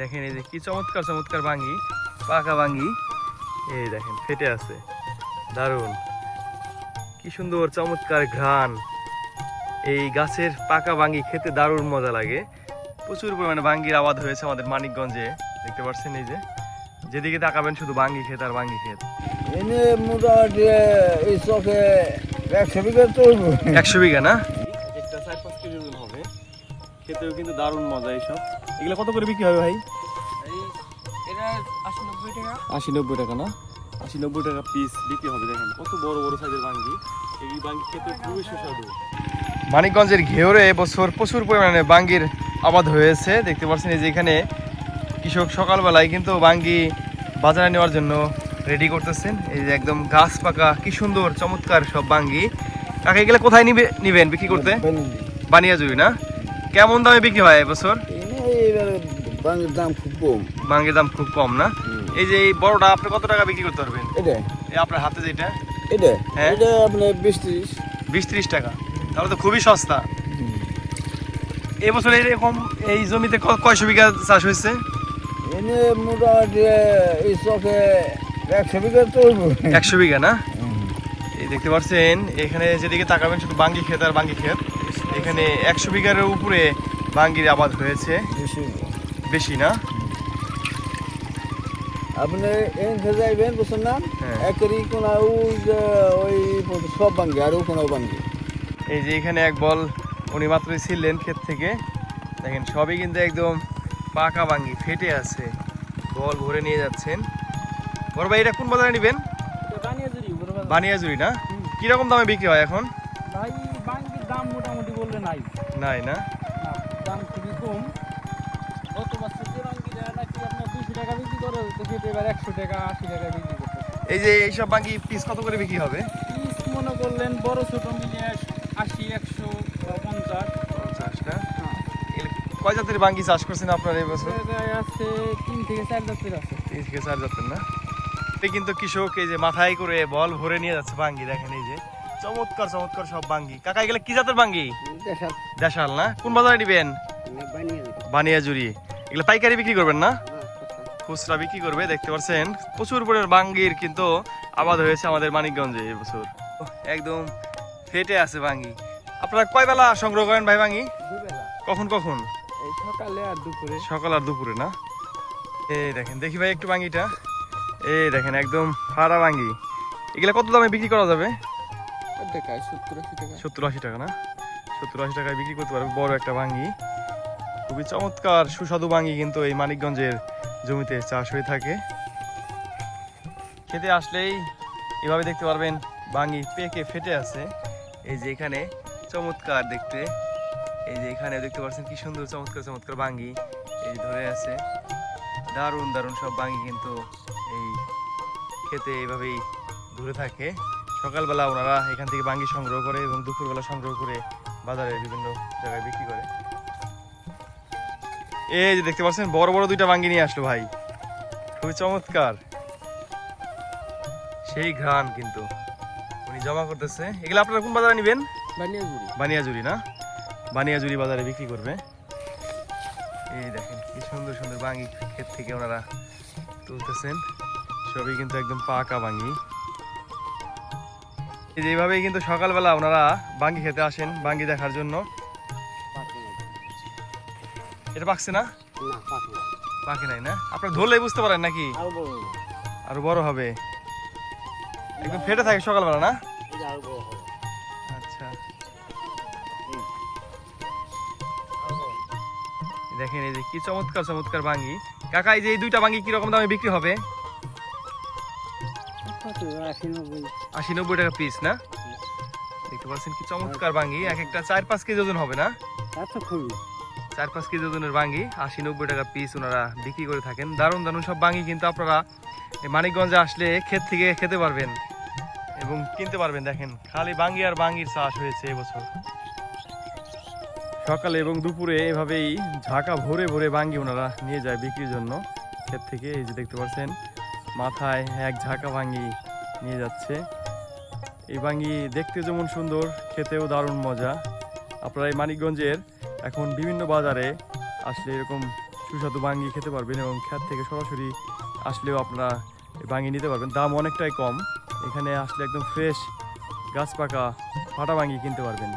দেখেন এই যে কি চমৎকার চমৎকার ভাঙ্গি পাকা ভাঙ্গি। এই দেখেন ফেটে আছে। দারুণ। কি সুন্দর চমৎকার ঘ্রাণ। এই গাছের পাকা ভাঙ্গি খেতে দারুণ মজা লাগে। প্রচুর পরিমাণে ভাঙ্গির আবাদ হয়েছে আমাদের মানিকগঞ্জে। দেখতে পাচ্ছেন এই যে। যেদিকে তাকাবেন শুধু ভাঙ্গি ক্ষেত আর ভাঙ্গি এনে মোটামুটি এই চকে একশো বিঘা চলবো একশো বিঘা না? খেতেও কিন্তু দারুণ মজা এইসব। এগুলো কত করে বিক্রি হবে ভাই? আশি নব্বই টাকা। না? আশি নব্বই টাকা পিস বিক্রি হবে দেখেন। কত বড় বড় সাইজের ভাঙ্গি এই ভাঙ্গি খেতে খুবই সুস্বাদু। মানিকগঞ্জের ঘেউরে এবছর প্রচুর পরিমাণে বাঙ্গির আবাদ হয়েছে। দেখতে পাচ্ছেন এই যে এখানে কৃষক সকালবেলায় কিন্তু বাঙ্গি বাজারে নেওয়ার জন্য রেডি করতেছেন। এই যে একদম গাছ পাকা কি সুন্দর চমৎকার সব বাঙ্গি। কাকে গেলে কোথায় নিবে নিবেন বিক্রি করতে? বানিয়া বানিয়াজুরি না? কেমন দামে বিক্রি হয় এবছর? বাঙের দাম খুব কম। বাঙ্গির দাম খুব কম না? এই যে এই বড়টা আপনি কত টাকা বিক্রি করতে পারবেন? এটা? এই আপনার হাতে যেটা এটা? হ্যাঁ। এটা আপনার বিশ ত্রিশ। বিশ ত্রিশ টাকা। তাহলে তো খুবই সস্তা। এবছর এরকম এই জমিতে কয়শো বিঘা চাষ হয়েছে? এনে মোটামুটি এই চকে একশো বিঘা চলবো একশো বিঘা না? এই দেখতে পাচ্ছেন এখানে যেদিকে তাকাবেন শুধু বাঙ্গি ক্ষেত আর বাঙ্গি ক্ষেত। এখানে একশো বিঘার উপরে বাঙ্গির আবাদ হয়েছে। বেশি। না? আপনি এনতে যাইবেন বুঝছেন না? হ্যাঁ। একেরই কোনো ওই সব ভাঙ্গে আর কোনো ভাঙ্গে এই যে এখানে এক বল উনি মাত্রই ছিলেন ক্ষেত থেকে। দেখেন সবই কিন্তু একদম পাকা বাঙ্গি ফেটে আছে। বল ভরে নিয়ে যাচ্ছেন। বড় ভাই এটা কোন বাজারে নেবেন? বানিয়াজুরি না? কীরকম দামে বিক্রি হয় এখন? ভাই দাম মোটামুটি বললে নাই। নাই না? দাম খুবই কম। গত বছর যে বাঙ্গিটা নাকি আপনার দুশো টাকা বিক্রি করে সেটা এবার একশো টাকা আশি টাকা বিক্রি করতে এই যে এইসব বাঙ্গি পিস কত করে বিক্রি হবে? পিস মনে করলেন বড় ছোট মিলিয়ে আশি একশো পঞ্চাশ। পঞ্চাশটা হ্যাঁ। কয় জাতের বাঙ্গি চাষ করছেন আপনার এই বছর? আছে তিন থেকে চার জাতের আছে। তিন থেকে চার জাতের না? কিন্তু কৃষক এই যে মাথায় করে বল ভরে নিয়ে যাচ্ছে বাঙ্গি দেখেন এই যে। চমৎকার চমৎকার সব বাঙ্গি। কাকা এগুলো কি জাতের বাঙ্গি? দেশাল। না? কোন বাজারে নিবেন বানিয়ে বানিয়াজুরি। এগুলো পাইকারি বিক্রি করবেন না? খুচরা বিক্রি করবে দেখতে পাচ্ছেন। প্রচুর পরিমাণ বাঙ্গির কিন্তু আবাদ হয়েছে আমাদের মানিকগঞ্জে এবছর একদম ফেটে আছে বাঙ্গি। আপনারা কয় বেলা সংগ্রহ করেন ভাই বাঙ্গি? কখন কখন? সকালে আর দুপুরে। সকাল আর দুপুরে না? এই দেখেন দেখি ভাই একটু বাঙ্গিটা। এই দেখেন একদম ফাড়া বাঙ্গি। এগুলা কত দামে বিক্রি করা যাবে? সত্তর আশি টাকা। না? সত্তর আশি টাকায় বিক্রি করতে পারবে, বড় একটা বাঙ্গি খুবই চমৎকার, সুস্বাদু বাঙ্গি কিন্তু এই মানিকগঞ্জের জমিতে চাষ হয়ে থাকে। খেতে আসলেই এভাবে দেখতে পারবেন বাঙ্গি পেকে ফেটে আছে। এই যে এখানে চমৎকার দেখতে। এই যে এখানে দেখতে পাচ্ছেন কি সুন্দর, চমৎকার চমৎকার বাঙ্গি এই ধরে আছে। দারুণ দারুণ সব বাঙ্গি কিন্তু এই খেতে এইভাবেই ধরে থাকে। সকালবেলা ওনারা এখান থেকে বাঙ্গি সংগ্রহ করে এবং দুপুরবেলা সংগ্রহ করে বাজারে বিভিন্ন জায়গায় বিক্রি করে। এই যে দেখতে পাচ্ছেন বড় বড় দুইটা বাঙ্গি নিয়ে আসলো ভাই। খুবই চমৎকার। সেই ঘ্রাণ কিন্তু উনি জমা করতেছে। এগুলো আপনারা কোন বাজারে নেবেন? বানিয়ে বানিয়াজুরি না? বানিয়াজুরি বাজারে বিক্রি করবে। এই দেখেন কি সুন্দর সুন্দর বাঙ্গি ক্ষেত থেকে ওনারা তুলতেছেন। সবই কিন্তু একদম পাকা বাঙ্গি। এইভাবেই কিন্তু সকালবেলা ওনারা বাঙ্গি খেতে আসেন বাঙ্গি দেখার জন্য। এটা পাকছে না? পাখি নাই না? আপনার ধরলেই বুঝতে পারেন নাকি? আরও বড় হবে। একদম ফেটে থাকে সকালবেলা না? আচ্ছা। দেখেন এই যে কি চমৎকার চমৎকার বাঙ্গি। কাকা এই যে এই দুইটা বাঙ্গি কীরকম দামে বিক্রি হবে? আশি নব্বই। টাকা পিস না? দেখতে পাচ্ছেন কি চমৎকার বাঙ্গি। এক একটা চার পাঁচ কেজি ওজন হবে না? চার পাঁচ কেজি ওজনের বাঙ্গি আশি নব্বই টাকা পিস ওনারা বিক্রি করে থাকেন। দারুণ দারুণ সব বাঙ্গি কিন্তু আপনারা এই মানিকগঞ্জে আসলে ক্ষেত থেকে খেতে পারবেন এবং কিনতে পারবেন দেখেন। খালি বাঙ্গি আর বাঙ্গির চাষ হয়েছে এবছর সকালে এবং দুপুরে এভাবেই ঝাঁকা ভরে ভরে বাঙ্গি ওনারা নিয়ে যায় বিক্রির জন্য। ক্ষেত থেকে এই যে দেখতে পাচ্ছেন মাথায় এক ঝাঁকা বাঙ্গি নিয়ে যাচ্ছে। এই বাঙ্গি দেখতে যেমন সুন্দর, খেতেও দারুণ মজা। আপনারা এই মানিকগঞ্জের এখন বিভিন্ন বাজারে আসলে এরকম সুস্বাদু বাঙ্গি খেতে পারবেন এবং খ্যাত থেকে সরাসরি আসলেও আপনারা বাঙ্গি নিতে পারবেন। দাম অনেকটাই কম। এখানে আসলে একদম ফ্রেশ গাছ পাকা ফাটা বাঙ্গি কিনতে পারবেন।